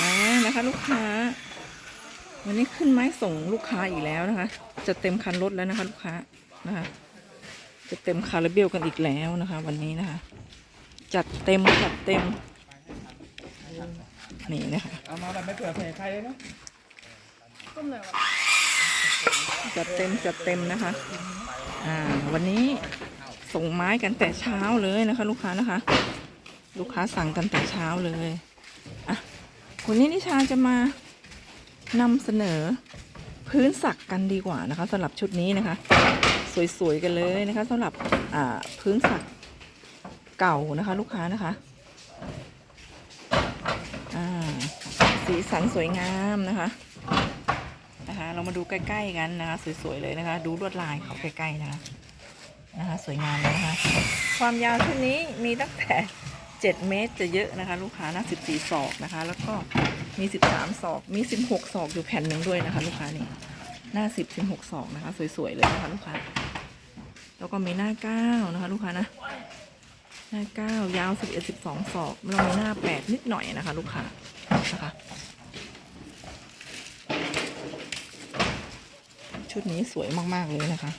มาแล้วนะคะ ลูกค้า วันนี้ขึ้นไม้ส่งลูกค้าอีกแล้วนะคะ จะเต็มคันรถแล้วนะคะ ลูกค้านะคะ จะเต็มคาราเบลกันอีกแล้วนะคะ วันนี้นะคะ จัดเต็มจัดเต็มนี่นะคะเอามาแบบไม่เผื่อแผ่ใครเลยนะจัดเต็มจัดเต็มนะคะ อ่า วันนี้ส่งไม้กันแต่เช้าเลยนะคะ ลูกค้านะคะ ลูกค้าสั่งกันแต่เช้าเลยอะ วันนี้นิชาจะมานำเสนอพื้นสักกันดีกว่านะคะสำหรับชุดนี้นะคะ สวยๆกันเลยนะคะสำหรับพื้นสักเก่านะคะ ลูกค้านะคะสีสันสวยงามนะคะนะคะ เรามาดูใกล้ ๆ กันนะคะ สวยๆเลยนะคะ ดูลวดลายเขาใกล้ๆนะคะนะคะ สวยงามเลยนะคะ ความยาวชุดนี้มีตั้งแต่ 7เมตรจะเยอะนะคะ ลูกค้านะ14ศอกนะคะ แล้วก็มี13ศอก มี16ศอกอยู่แผ่นหนึ่งด้วยนะคะ ลูกค้านี่หน้า10 16ศอกนะคะ สวยๆเลยนะคะลูกค้า แล้วก็มีหน้า9นะคะ ลูกค้านะหน้า9ยาว11 12ศอกแล้วมีหน้า8นิดหน่อยนะคะ ลูกค้านะคะชุดนี้สวยมาก ๆ เลยนะคะ